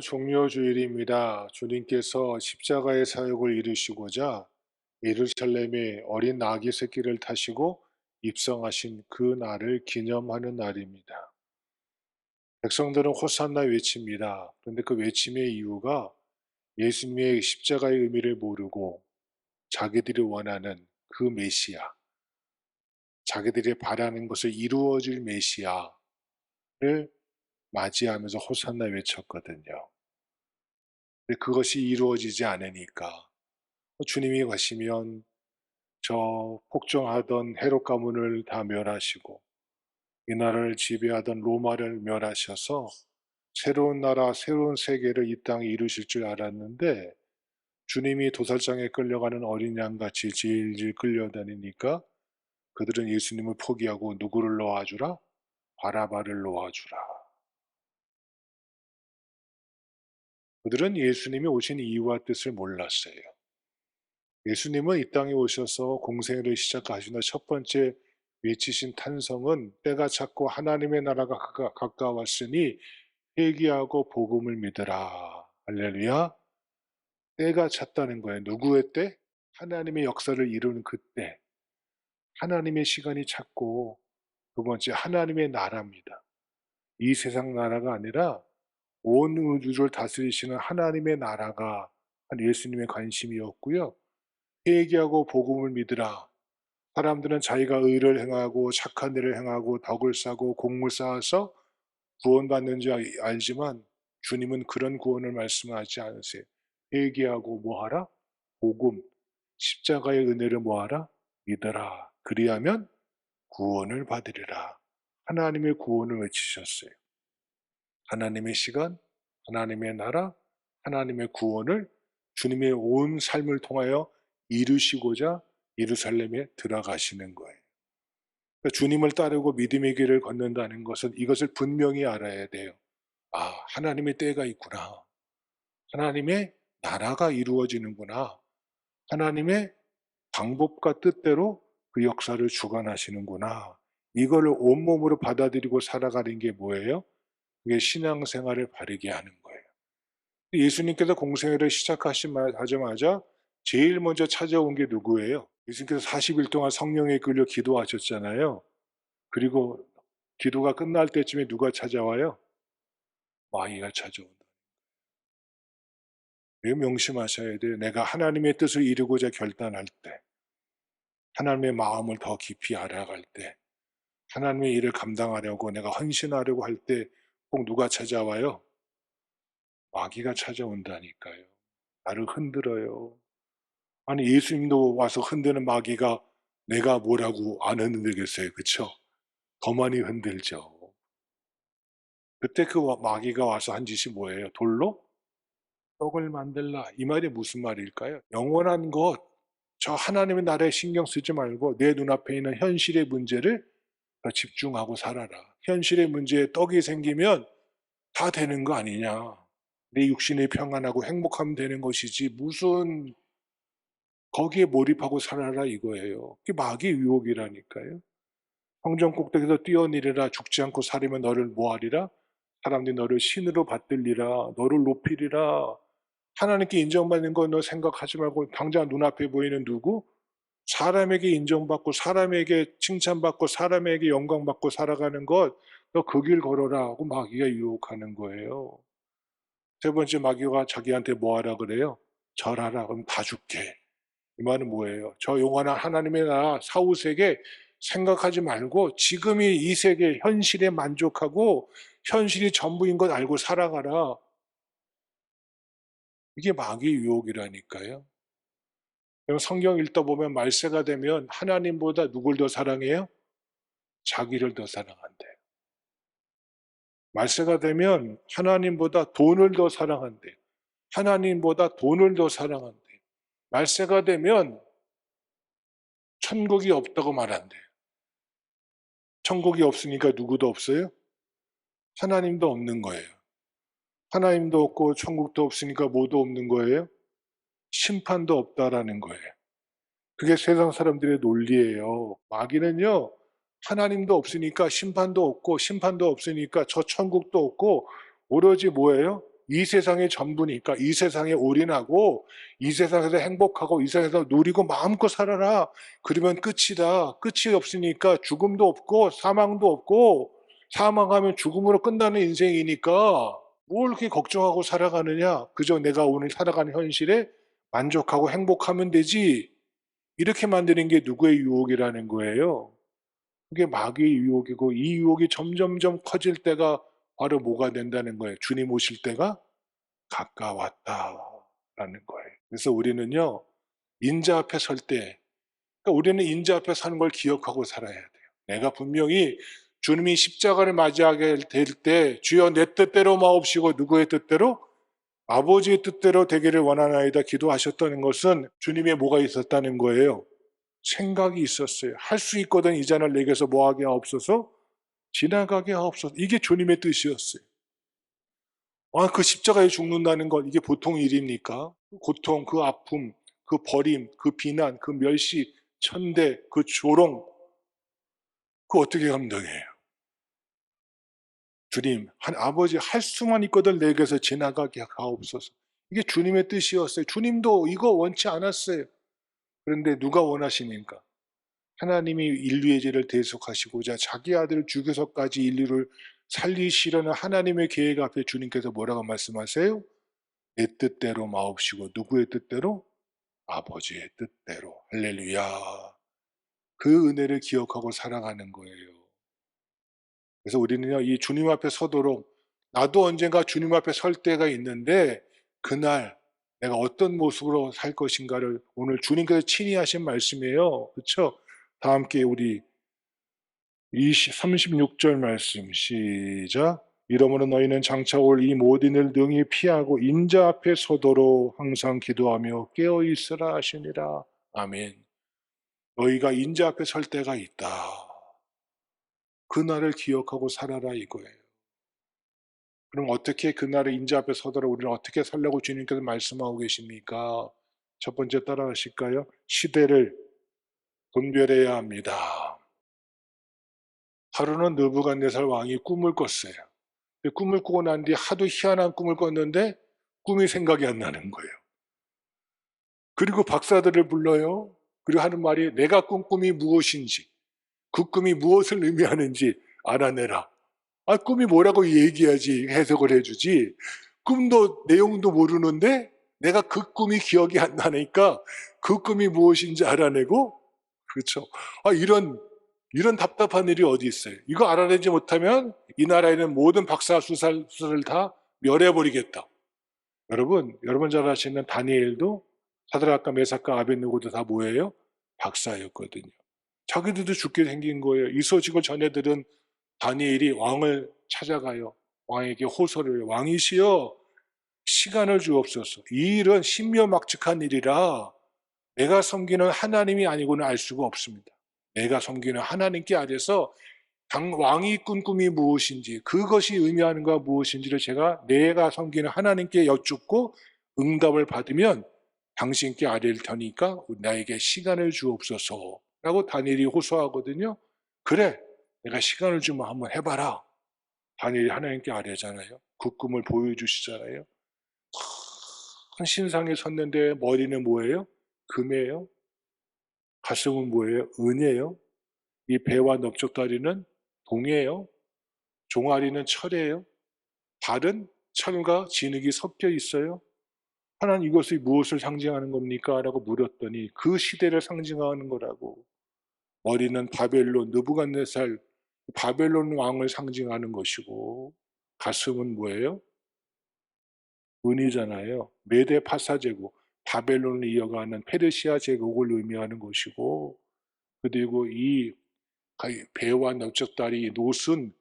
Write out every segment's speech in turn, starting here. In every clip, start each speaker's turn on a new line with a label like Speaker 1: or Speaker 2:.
Speaker 1: 오늘은 종려주일입니다. 주님께서 십자가의 사역을 이루시고자 예루살렘에 어린 아기 새끼를 타시고 입성하신 그 날을 기념하는 날입니다. 백성들은 호산나 외칩니다. 그런데 그 외침의 이유가 예수님의 십자가의 의미를 모르고 자기들이 원하는 그 메시아, 자기들이 바라는 것을 이루어질 메시아를 맞이하면서 호산나 외쳤거든요. 그것이 이루어지지 않으니까 주님이 가시면 저 폭정하던 헤롯 가문을 다 멸하시고 이 나라를 지배하던 로마를 멸하셔서 새로운 나라, 새로운 세계를 이 땅에 이루실 줄 알았는데 주님이 도살장에 끌려가는 어린 양같이 질질 끌려다니니까 그들은 예수님을 포기하고 누구를 놓아주라? 바라바를 놓아주라. 그들은 예수님이 오신 이유와 뜻을 몰랐어요. 예수님은 이 땅에 오셔서 공생애를 시작하시는 첫 번째 외치신 탄성은 때가 찼고 하나님의 나라가 가까- 가까웠으니 회개하고 복음을 믿으라. 할렐루야. 때가 찼다는 거예요. 누구의 때? 하나님의 역사를 이루는 그때. 하나님의 시간이 찼고 두 번째 하나님의 나라입니다. 이 세상 나라가 아니라 온 우주를 다스리시는 하나님의 나라가 한 예수님의 관심이었고요. 회개하고 복음을 믿으라. 사람들은 자기가 의를 행하고 착한 일을 행하고 덕을 쌓고 공을 쌓아서 구원받는 줄 알- 알지만 주님은 그런 구원을 말씀하지 않으세요. 회개하고 뭐하라? 복음, 십자가의 은혜를 뭐하라? 믿어라. 그리하면 구원을 받으리라. 하나님의 구원을 외치셨어요. 하나님의 시간, 하나님의 나라, 하나님의 구원을 주님의 온 삶을 통하여 이루시고자 예루살렘에 들어가시는 거예요. 그러니까 주님을 따르고 믿음의 길을 걷는다는 것은 이것을 분명히 알아야 돼요. 아, 하나님의 때가 있구나. 하나님의 나라가 이루어지는구나. 하나님의 방법과 뜻대로 그 역사를 주관하시는구나. 이거를 온몸으로 받아들이고 살아가는 게 뭐예요? 그게 신앙생활을 바르게 하는 거예요. 예수님께서 공생애를 시작하시자마자 제일 먼저 찾아온 게 누구예요? 예수님께서 40일 동안 성령에 끌려 기도하셨잖아요. 그리고 기도가 끝날 때쯤에 누가 찾아와요? 마귀가 찾아온다. 이거 명심하셔야 돼요. 내가 하나님의 뜻을 이루고자 결단할 때, 하나님의 마음을 더 깊이 알아갈 때, 하나님의 일을 감당하려고 내가 헌신하려고 할 때 꼭 누가 찾아와요? 마귀가 찾아온다니까요. 나를 흔들어요. 아니 예수님도 와서 흔드는 마귀가 내가 뭐라고 안 흔들겠어요. 그쵸? 더 많이 흔들죠. 그때 그 마귀가 와서 한 짓이 뭐예요? 돌로 떡을 만들라. 이 말이 무슨 말일까요? 영원한 것, 저 하나님의 나라에 신경 쓰지 말고 내 눈앞에 있는 현실의 문제를 더 집중하고 살아라. 현실의 문제에 떡이 생기면 다 되는 거 아니냐. 내 육신이 평안하고 행복하면 되는 것이지 무슨 거기에 몰입하고 살아라 이거예요. 그게 마귀 유혹이라니까요. 성전 꼭대기에서 뛰어내리라 죽지 않고 살으면 너를 뭐하리라? 사람들이 너를 신으로 받들리라 너를 높이리라 하나님께 인정받는 거너 생각하지 말고 당장 눈앞에 보이는 누구? 사람에게 인정받고 사람에게 칭찬받고 사람에게 영광받고 살아가는 것 너 그 길 걸어라 하고 마귀가 유혹하는 거예요. 세 번째 마귀가 자기한테 뭐 하라 그래요? 절하라 그럼 다 줄게. 이 말은 뭐예요? 저 영원한 하나님의 나라 사후 세계 생각하지 말고 지금이 이 세계 현실에 만족하고 현실이 전부인 것 알고 살아가라. 이게 마귀 유혹이라니까요. 그럼 성경 읽다 보면 말세가 되면 하나님보다 누굴 더 사랑해요? 자기를 더 사랑한대요. 말세가 되면 하나님보다 돈을 더 사랑한대요. 하나님보다 돈을 더 사랑한대요. 말세가 되면 천국이 없다고 말한대요. 천국이 없으니까 누구도 없어요? 하나님도 없는 거예요. 하나님도 없고 천국도 없으니까 뭐도 없는 거예요? 심판도 없다라는 거예요. 그게 세상 사람들의 논리예요. 마귀는요, 하나님도 없으니까 심판도 없고, 심판도 없으니까 저 천국도 없고, 오로지 뭐예요? 이 세상의 전부니까 이 세상에 올인하고 이 세상에서 행복하고 이 세상에서 누리고 마음껏 살아라. 그러면 끝이다. 끝이 없으니까 죽음도 없고 사망도 없고 사망하면 죽음으로 끝나는 인생이니까 뭘 이렇게 걱정하고 살아가느냐. 그저 내가 오늘 살아가는 현실에 만족하고 행복하면 되지. 이렇게 만드는 게 누구의 유혹이라는 거예요. 그게 마귀의 유혹이고 이 유혹이 점점점 커질 때가 바로 뭐가 된다는 거예요. 주님 오실 때가 가까웠다라는 거예요. 그래서 우리는요, 인자 앞에 설 때, 그러니까 우리는 인자 앞에 사는 걸 기억하고 살아야 돼요. 내가 분명히 주님이 십자가를 맞이하게 될 때, 주여 내 뜻대로 마옵시고 누구의 뜻대로? 아버지의 뜻대로 되기를 원하나이다 기도하셨다는 것은 주님의 뭐가 있었다는 거예요. 생각이 있었어요. 할 수 있거든 이 잔을 내게서 뭐하게 하옵소서? 지나가게 하옵소서. 이게 주님의 뜻이었어요. 아, 그 십자가에 죽는다는 건 이게 보통 일입니까? 그 고통, 그 아픔, 그 버림, 그 비난, 그 멸시, 천대, 그 조롱, 그 어떻게 감당해요? 주님, 한 아버지 할 수만 있거든 내게서 지나가게 하옵소서. 이게 주님의 뜻이었어요. 주님도 이거 원치 않았어요. 그런데 누가 원하시니까? 하나님이 인류의 죄를 대속하시고자 자기 아들을 죽여서까지 인류를 살리시려는 하나님의 계획 앞에 주님께서 뭐라고 말씀하세요? 내 뜻대로 마옵시고 누구의 뜻대로? 아버지의 뜻대로. 할렐루야. 그 은혜를 기억하고 살아가는 거예요. 그래서 우리는요, 이 주님 앞에 서도록 나도 언젠가 주님 앞에 설 때가 있는데 그날 내가 어떤 모습으로 살 것인가를 오늘 주님께서 친히 하신 말씀이에요. 그렇죠? 다 함께 우리 20, 36절 말씀 시작. 이러므로 너희는 장차 올 이 모든 일 능히 피하고 인자 앞에 서도록 항상 기도하며 깨어 있으라 하시니라. 아멘. 너희가 인자 앞에 설 때가 있다. 그날을 기억하고 살아라 이거예요. 그럼 어떻게 그날의 인자 앞에 서도록 우리는 어떻게 살라고 주님께서 말씀하고 계십니까? 첫 번째 따라 하실까요? 시대를 분별해야 합니다. 하루는 느부갓네살 왕이 꿈을 꿨어요. 꿈을 꾸고 난 뒤 하도 희한한 꿈을 꿨는데 꿈이 생각이 안 나는 거예요. 그리고 박사들을 불러요. 그리고 하는 말이 내가 꾼 꿈이 무엇인지 그 꿈이 무엇을 의미하는지 알아내라. 아, 꿈이 뭐라고 얘기해야지 해석을 해주지. 꿈도 내용도 모르는데 내가 그 꿈이 기억이 안 나니까 그 꿈이 무엇인지 알아내고 그렇죠. 아, 이런 이런 답답한 일이 어디 있어요? 이거 알아내지 못하면 이 나라에 는 모든 박사 수사를 다 멸해버리겠다. 여러분, 여러분 잘 아시는 다니엘도 사드락과 메사카 아벤누고도 다 뭐예요? 박사였거든요. 자기들도 죽게 생긴 거예요. 이 소식을 전해들은 다니엘이 왕을 찾아가요. 왕에게 호소를 왕이시여 시간을 주옵소서. 이 일은 신묘막측한 일이라 내가 섬기는 하나님이 아니고는 알 수가 없습니다. 내가 섬기는 하나님께 아래서 당 왕이 꾼 꿈이 무엇인지 그것이 의미하는 가 무엇인지를 제가 내가 섬기는 하나님께 여쭙고 응답을 받으면 당신께 아뢰를 테니까 나에게 시간을 주옵소서 라고 다니엘이 호소하거든요. 그래, 내가 시간을 주면 한번 해봐라. 다니엘이 하나님께 아뢰잖아요. 그 꿈을 보여주시잖아요. 큰 신상에 섰는데 머리는 뭐예요? 금이에요. 가슴은 뭐예요? 은이에요. 이 배와 넓적다리는 동이에요. 종아리는 철이에요. 발은 철과 진흙이 섞여 있어요. 하나님 이것이 무엇을 상징하는 겁니까? 라고 물었더니 그 시대를 상징하는 거라고. 머리는 바벨론, 느부갓네살 바벨론 왕을 상징하는 것이고 가슴은 뭐예요? 은이잖아요. 메데 파사 제국, 바벨론을 이어가는 페르시아 제국을 의미하는 것이고 그리고 이 배와 넓적다리 노은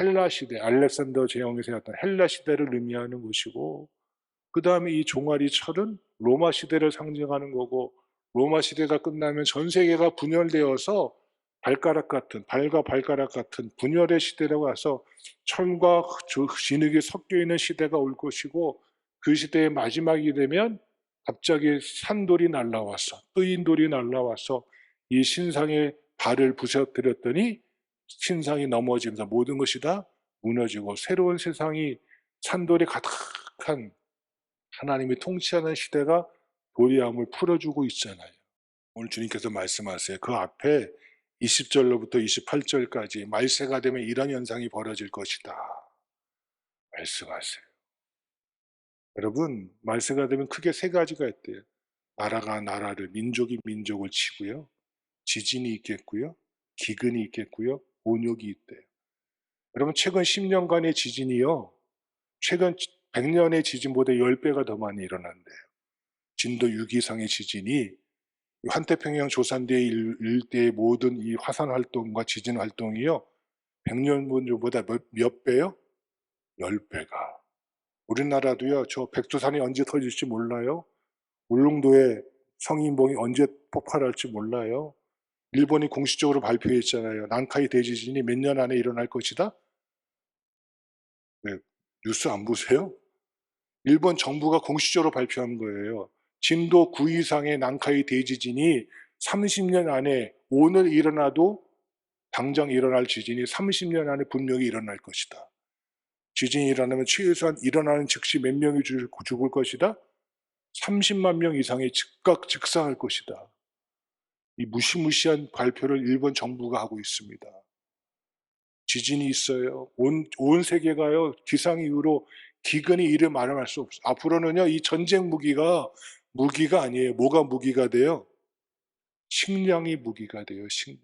Speaker 1: 헬라 시대, 알렉산더 제왕이 세웠던 헬라 시대를 의미하는 것이고 그 다음에 이 종아리 철은 로마 시대를 상징하는 거고 로마 시대가 끝나면 전 세계가 분열되어서 발가락 같은 발과 발가락 같은 분열의 시대라고 해서 철과 진흙이 섞여 있는 시대가 올 것이고 그 시대의 마지막이 되면 갑자기 산돌이 날라와서 뜨인 돌이 날라와서 이 신상의 발을 부셔뜨렸더니 신상이 넘어지면서 모든 것이 다 무너지고 새로운 세상이 산돌이 가득 거룩한 하나님이 통치하는 시대가 도리함을 풀어주고 있잖아요. 오늘 주님께서 말씀하세요. 그 앞에 20절로부터 28절까지 말세가 되면 이런 현상이 벌어질 것이다. 말씀하세요. 여러분, 말세가 되면 크게 세 가지가 있대요. 나라가 나라를, 민족이 민족을 치고요. 지진이 있겠고요. 기근이 있겠고요. 온욕이 있대요. 여러분, 최근 10년간의 지진이요. 최근 100년의 지진보다 10배가 더 많이 일어난대요. 진도 6 이상의 지진이 환태평양 조산대 일- 일대의 모든 이 화산 활동과 지진 활동이요. 100년 전보다 몇, 몇 배요? 10배가. 우리나라도요. 저 백두산이 언제 터질지 몰라요. 울릉도에 성인봉이 언제 폭발할지 몰라요. 일본이 공식적으로 발표했잖아요. 난카이 대지진이 몇 년 안에 일어날 것이다. 네, 뉴스 안 보세요? 일본 정부가 공식적으로 발표한 거예요. 진도 9 이상의 난카이 대지진이 30년 안에 오늘 일어나도 당장 일어날 지진이 30년 안에 분명히 일어날 것이다. 지진이 일어나면 최소한 일어나는 즉시 몇 명이 죽- 죽을 것이다. 30만 명 이상이 즉각 즉사할 것이다. 이 무시무시한 발표를 일본 정부가 하고 있습니다. 지진이 있어요. 온, 온 세계가요, 기상 이후로 기근이 이를 말할 수 없어요. 앞으로는요, 이 전쟁 무기가 무기가 아니에요. 뭐가 무기가 돼요? 식량이 무기가 돼요, 식량.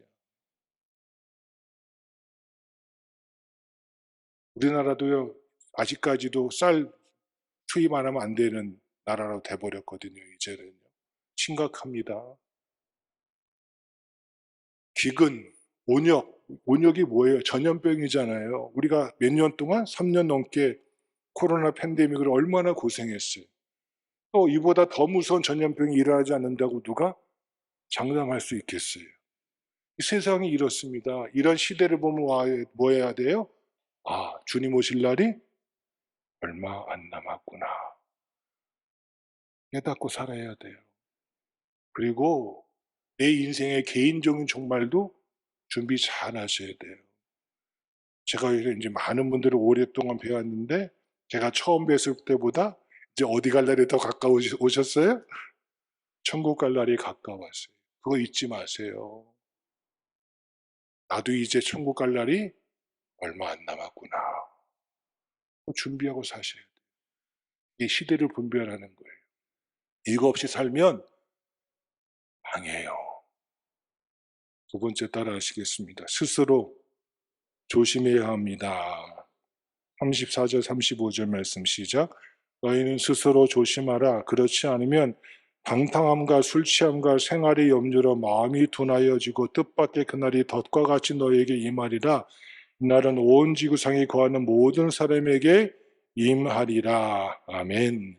Speaker 1: 우리나라도요, 아직까지도 쌀 투입 안 하면 안 되는 나라로 돼버렸거든요, 이제는요. 심각합니다. 기근, 온역, 온역이 뭐예요? 전염병이잖아요. 우리가 몇 년 동안, 3년 넘게 코로나 팬데믹을 얼마나 고생했어요. 또 이보다 더 무서운 전염병이 일어나지 않는다고 누가 장담할 수 있겠어요? 이 세상이 이렇습니다. 이런 시대를 보면 와- 뭐 해야 돼요? 아, 주님 오실 날이 얼마 안 남았구나. 깨닫고 살아야 돼요. 그리고 내 인생의 개인적인 종말도 준비 잘 하셔야 돼요. 제가 이제 많은 분들을 오랫동안 배웠는데 제가 처음 뵀을 때보다 이제 어디 갈 날이 더 가까우셨어요? 천국 갈 날이 가까웠어요. 그거 잊지 마세요. 나도 이제 천국 갈 날이 얼마 안 남았구나. 준비하고 사셔야 돼요. 이 시대를 분별하는 거예요. 이거 없이 살면 망해요. 두 번째 따라 하시겠습니다. 스스로 조심해야 합니다. 34절, 35절 말씀 시작. 너희는 스스로 조심하라. 그렇지 않으면 방탕함과 술 취함과 생활의 염려로 마음이 둔하여지고 뜻밖의 그날이 덫과 같이 너에게 임하리라. 이날은 온 지구상에 거하는 모든 사람에게 임하리라. 아멘.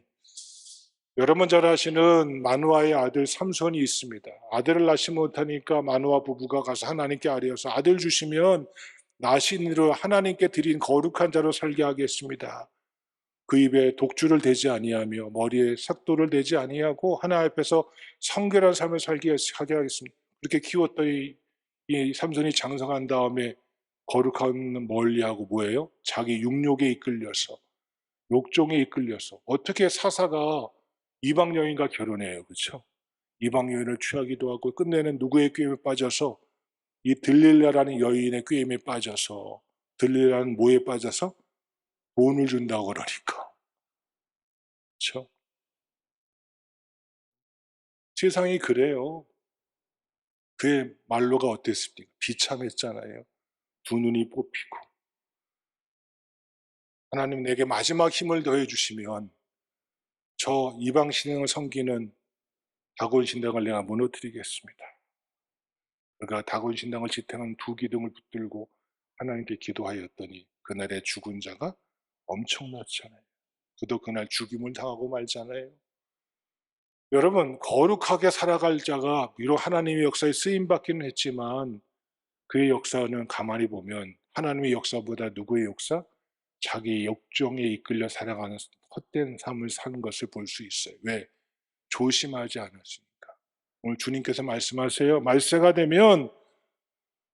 Speaker 1: 여러분 잘 아시는 마누아의 아들 삼손이 있습니다. 아들을 낳지 못하니까 마누아 부부가 가서 하나님께 아뢰어서 아들 주시면 나신으로 하나님께 드린 거룩한 자로 살게 하겠습니다. 그 입에 독주를 대지 아니하며 머리에 삭도를 대지 아니하고 하나 앞에서 성결한 삶을 살게 하게 하겠습니다. 그렇게 키웠더니 이 삼손이 장성한 다음에 거룩한 멀리하고 뭐예요? 자기 육욕에 이끌려서 욕종에 이끌려서 어떻게 사사가 이방 여인과 결혼해요, 그렇죠? 이방 여인을 취하기도 하고 끝내는 누구의 꾀임에 빠져서 이 들릴라라는 여인의 꾀임에 빠져서 들릴라는 뭐에 빠져서 돈을 준다고 그러니까. 그렇죠? 세상이 그래요. 그의 말로가 어땠습니까? 비참했잖아요. 두 눈이 뽑히고. 하나님 내게 마지막 힘을 더해 주시면 저 이방 신앙을 섬기는 다곤 신당을 내가 무너뜨리겠습니다. 그가 다곤 신당을 지탱한 두 기둥을 붙들고 하나님께 기도하였더니 그날의 죽은 자가 엄청났잖아요. 그도 그날 죽임을 당하고 말잖아요. 여러분 거룩하게 살아갈 자가 비록 하나님의 역사에 쓰임 받기는 했지만 그의 역사는 가만히 보면 하나님의 역사보다 누구의 역사? 자기 욕정에 이끌려 살아가는 헛된 삶을 사는 것을 볼 수 있어요. 왜? 조심하지 않았으니까. 오늘 주님께서 말씀하세요. 말세가 되면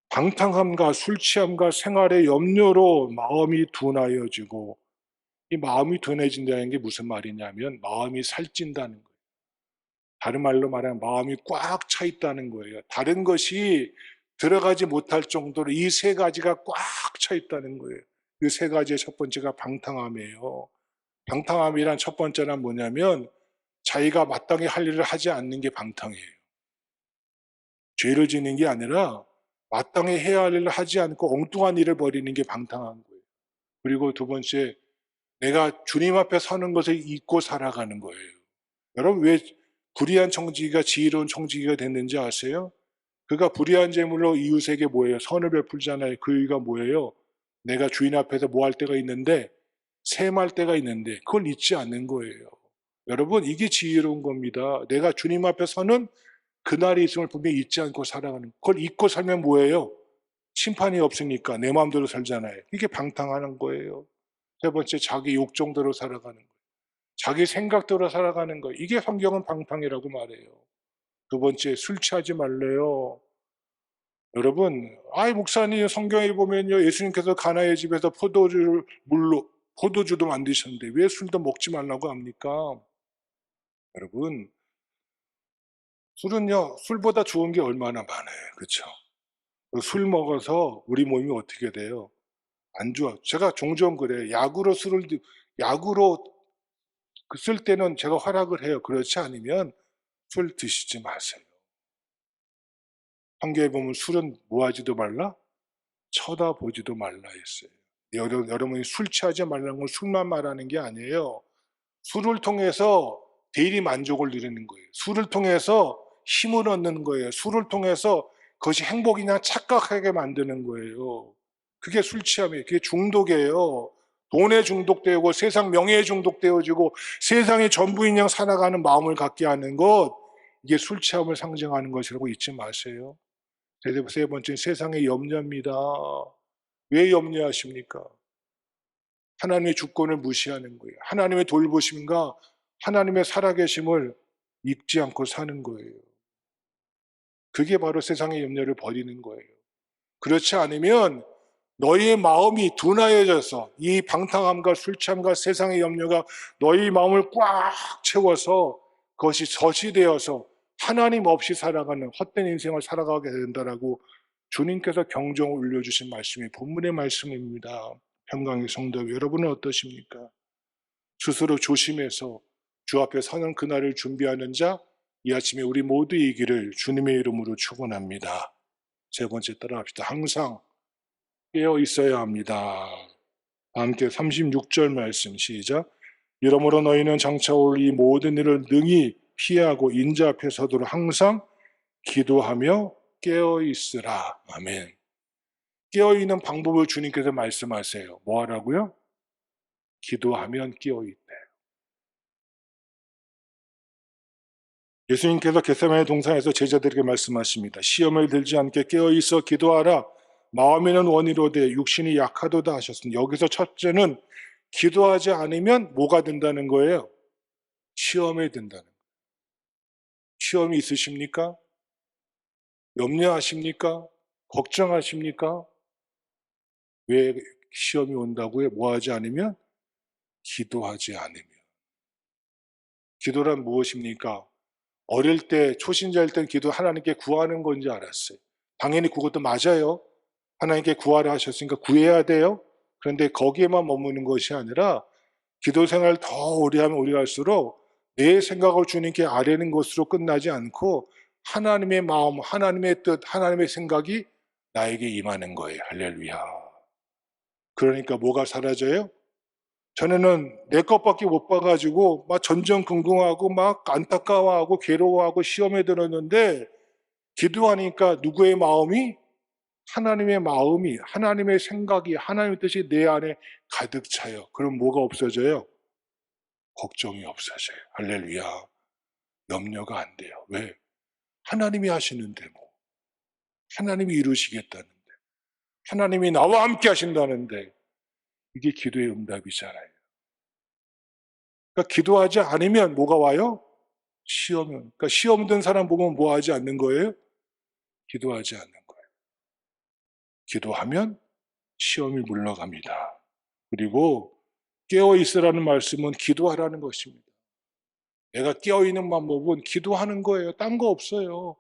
Speaker 1: 방탕함과 술 취함과 생활의 염려로 마음이 둔하여지고 이 마음이 둔해진다는 게 무슨 말이냐면 마음이 살찐다는 거예요. 다른 말로 말하면 마음이 꽉 차 있다는 거예요. 다른 것이 들어가지 못할 정도로 이 세 가지가 꽉 차 있다는 거예요. 그세 가지의 첫 번째가 방탕함이에요. 방탕함이란 첫 번째는 뭐냐면 자기가 마땅히 할 일을 하지 않는 게 방탕이에요. 죄를 짓는 게 아니라 마땅히 해야 할 일을 하지 않고 엉뚱한 일을 벌이는 게 방탕한 거예요. 그리고 두 번째, 내가 주님 앞에 서는 것을 잊고 살아가는 거예요. 여러분 왜 불의한 청지기가 지혜로운 청지기가 됐는지 아세요? 그가 불의한 재물로 이웃에게 뭐예요? 선을 베풀잖아요. 그 의가 뭐예요? 내가 주인 앞에서 뭐 할 때가 있는데 셈할 때가 있는데 그걸 잊지 않는 거예요. 여러분 이게 지혜로운 겁니다. 내가 주님 앞에 서는 그날이 있음을 분명히 잊지 않고 살아가는 그걸 잊고 살면 뭐예요? 심판이 없으니까 내 마음대로 살잖아요. 이게 방탕하는 거예요. 세 번째 자기 욕정대로 살아가는 거예요. 자기 생각대로 살아가는 거예요. 이게 성경은 방탕이라고 말해요. 두 번째 술 취하지 말래요. 여러분, 아이 목사님 성경에 보면요 예수님께서 가나의 집에서 포도주를 물로 포도주도 만드셨는데 왜 술도 먹지 말라고 합니까? 여러분, 술은요 술보다 좋은 게 얼마나 많아요, 그렇죠? 술 먹어서 우리 몸이 어떻게 돼요? 안 좋아. 제가 종종 그래요. 약으로 술을 드- 약으로 그쓸 때는 제가 허락을 해요. 그렇지 않으면 술 드시지 마세요. 성경에 보면 술은 뭐하지도 말라? 쳐다보지도 말라 했어요. 여러, 여러분이 술 취하지 말라는 건 술만 말하는 게 아니에요. 술을 통해서 대리 만족을 누리는 거예요. 술을 통해서 힘을 얻는 거예요. 술을 통해서 그것이 행복이냐 착각하게 만드는 거예요. 그게 술 취함이에요. 그게 중독이에요. 돈에 중독되고 세상 명예에 중독되어지고 세상의 전부인 양 살아가는 마음을 갖게 하는 것 이게 술 취함을 상징하는 것이라고 잊지 마세요. 세- 세 번째는 세상의 염려입니다. 왜 염려하십니까? 하나님의 주권을 무시하는 거예요. 하나님의 돌보심과 하나님의 살아계심을 잊지 않고 사는 거예요. 그게 바로 세상의 염려를 버리는 거예요. 그렇지 않으면 너희의 마음이 둔하여져서 이 방탕함과 술취함과 세상의 염려가 너희 마음을 꽉 채워서 그것이 젖이 되어서 하나님 없이 살아가는 헛된 인생을 살아가게 된다라고 주님께서 경종을 울려주신 말씀이 본문의 말씀입니다. 평강의 성도 여러분은 어떠십니까? 스스로 조심해서 주 앞에 서는 그날을 준비하는 자 이 아침에 우리 모두이기를 주님의 이름으로 축원합니다. 세 번째 따라합시다. 항상 깨어 있어야 합니다. 함께 36절 말씀 시작. 이러므로 너희는 장차 올 이 모든 일을 능히 피하고 인자 앞에 서도록 항상 기도하며 깨어 있으라. 아멘. 깨어 있는 방법을 주님께서 말씀하세요. 뭐 하라고요? 기도하면 깨어 있대. 예수님께서 겟세마네 동산에서 제자들에게 말씀하십니다. 시험을 들지 않게 깨어 있어 기도하라. 마음에는 원이로되 육신이 약하도다 하셨습니다. 여기서 첫째는 기도하지 않으면 뭐가 된다는 거예요? 시험에 든다는 거예요. 시험이 있으십니까? 염려하십니까? 걱정하십니까? 왜 시험이 온다고요? 뭐 하지 않으면? 기도하지 않으면. 기도란 무엇입니까? 어릴 때 초신자일 땐 기도 하나님께 구하는 건지 알았어요. 당연히 그것도 맞아요. 하나님께 구하라 하셨으니까 구해야 돼요. 그런데 거기에만 머무는 것이 아니라 기도 생활 더 오래 하면 오래 할수록 내 생각을 주님께 아뢰는 것으로 끝나지 않고 하나님의 마음, 하나님의 뜻, 하나님의 생각이 나에게 임하는 거예요. 할렐루야. 그러니까 뭐가 사라져요? 전에는 내 것밖에 못 봐가지고 막 전전긍긍하고 막 안타까워하고 괴로워하고 시험에 들었는데 기도하니까 누구의 마음이 하나님의 마음이 하나님의 생각이 하나님의 뜻이 내 안에 가득 차요. 그럼 뭐가 없어져요? 걱정이 없어져요. 할렐루야. 염려가 안 돼요. 왜? 하나님이 하시는데 뭐. 하나님이 이루시겠다는데. 하나님이 나와 함께 하신다는데. 이게 기도의 응답이잖아요. 그러니까 기도하지 않으면 뭐가 와요? 시험은. 그러니까 시험 든 사람 보면 뭐 하지 않는 거예요? 기도하지 않는 거예요. 기도하면 시험이 물러갑니다. 그리고 깨어 있으라는 말씀은 기도하라는 것입니다. 내가 깨어 있는 방법은 기도하는 거예요. 딴 거 없어요.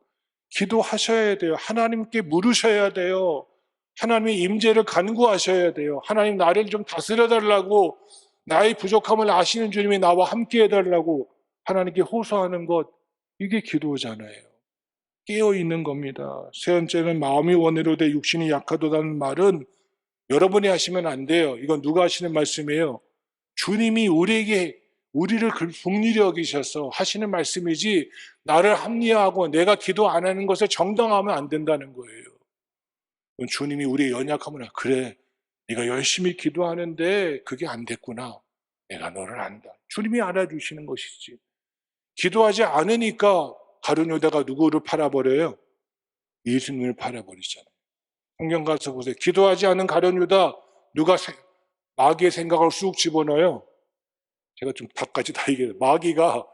Speaker 1: 기도하셔야 돼요. 하나님께 물으셔야 돼요. 하나님의 임재를 간구하셔야 돼요. 하나님 나를 좀 다스려 달라고 나의 부족함을 아시는 주님이 나와 함께 해 달라고 하나님께 호소하는 것 이게 기도잖아요. 깨어 있는 겁니다. 세 번째는 마음이 원해로 돼 육신이 약하도다는 말은 여러분이 하시면 안 돼요. 이건 누가 하시는 말씀이에요? 주님이 우리에게 우리를 국리히 여기셔서 하시는 말씀이지 나를 합리화하고 내가 기도 안 하는 것을 정당하면 안 된다는 거예요. 주님이 우리의 연약함을 그래 네가 열심히 기도하는데 그게 안 됐구나. 내가 너를 안다. 주님이 알아주시는 것이지. 기도하지 않으니까 가룟유다가 누구를 팔아버려요? 예수님을 팔아버리잖아요. 성경 가서 보세요. 기도하지 않은 가룟유다 누가 세- 마귀의 생각을 쑥 집어넣어요? 제가 좀 답까지 다 얘기해요. 마귀가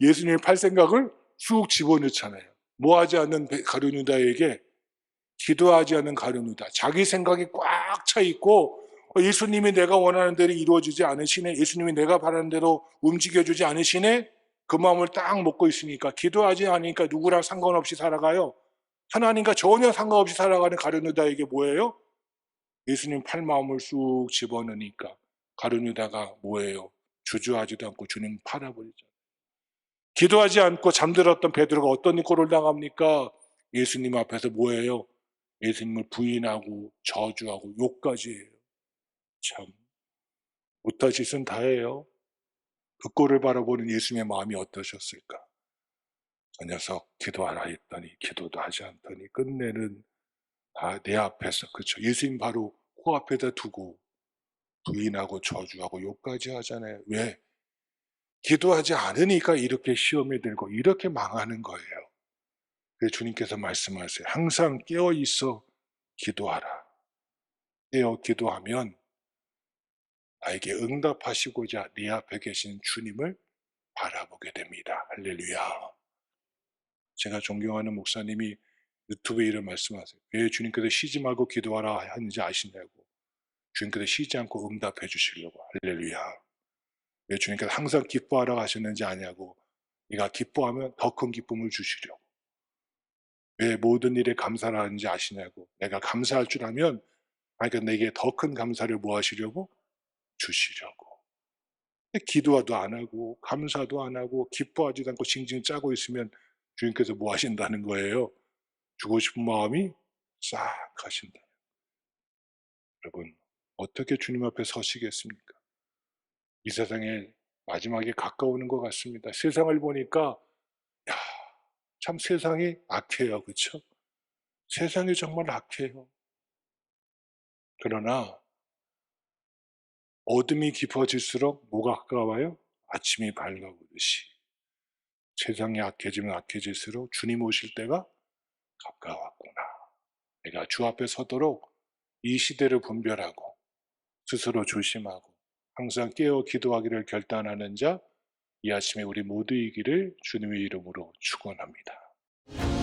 Speaker 1: 예수님을 팔 생각을 쑥 집어넣잖아요. 뭐 하지 않는 베- 가룟유다에게 기도하지 않는 가룟유다. 자기 생각이 꽉 차 있고 어, 예수님이 내가 원하는 대로 이루어지지 않으시네. 예수님이 내가 바라는 대로 움직여주지 않으시네. 그 마음을 딱 먹고 있으니까 기도하지 않으니까 누구랑 상관없이 살아가요. 하나님과 전혀 상관없이 살아가는 가룟유다에게 뭐예요? 예수님 팔 마음을 쑥 집어넣으니까 가룟유다가 뭐예요? 주저하지도 않고 주님 팔아버리죠. 기도하지 않고 잠들었던 베드로가 어떤 꼴을 당합니까? 예수님 앞에서 뭐예요? 예수님을 부인하고 저주하고 욕까지 해요. 참 못할 짓은 다 해요. 그 꼴을 바라보는 예수님의 마음이 어떠셨을까? 저 녀석 기도하라 했더니 기도도 하지 않더니 끝내는 아, 내 앞에서 그렇죠. 예수님 바로 코앞에다 두고 부인하고 저주하고 욕까지 하잖아요. 왜? 기도하지 않으니까 이렇게 시험에 들고 이렇게 망하는 거예요. 그래서 주님께서 말씀하세요. 항상 깨어 있어 기도하라. 깨어 기도하면 나에게 응답하시고자 네 앞에 계신 주님을 바라보게 됩니다. 할렐루야. 제가 존경하는 목사님이 유튜브에 이런 말씀하세요. 왜 주님께서 쉬지 말고 기도하라 하는지 아시냐고. 주님께서 쉬지 않고 응답해 주시려고. 할렐루야. 왜 주님께서 항상 기뻐하라 하셨는지 아냐고. 네가 기뻐하면 더 큰 기쁨을 주시려고. 왜 모든 일에 감사를 하는지 아시냐고. 내가 감사할 줄 알면 그러니까 내게 더 큰 감사를 뭐 하시려고? 주시려고. 기도도 안 하고 감사도 안 하고 기뻐하지도 않고 징징 짜고 있으면 주님께서 뭐 하신다는 거예요? 주고 싶은 마음이 싹 가신다. 여러분 어떻게 주님 앞에 서시겠습니까? 이 세상에 마지막에 가까우는 것 같습니다. 세상을 보니까 야, 참 세상이 악해요. 그렇죠? 세상이 정말 악해요. 그러나 어둠이 깊어질수록 뭐가 가까워요? 아침이 밝아오듯이 세상이 악해지면 악해질수록 주님 오실 때가 가까웠구나. 내가 주 앞에 서도록 이 시대를 분별하고 스스로 조심하고 항상 깨어 기도하기를 결단하는 자 이 아침에 우리 모두이기를 주님의 이름으로 축원합니다.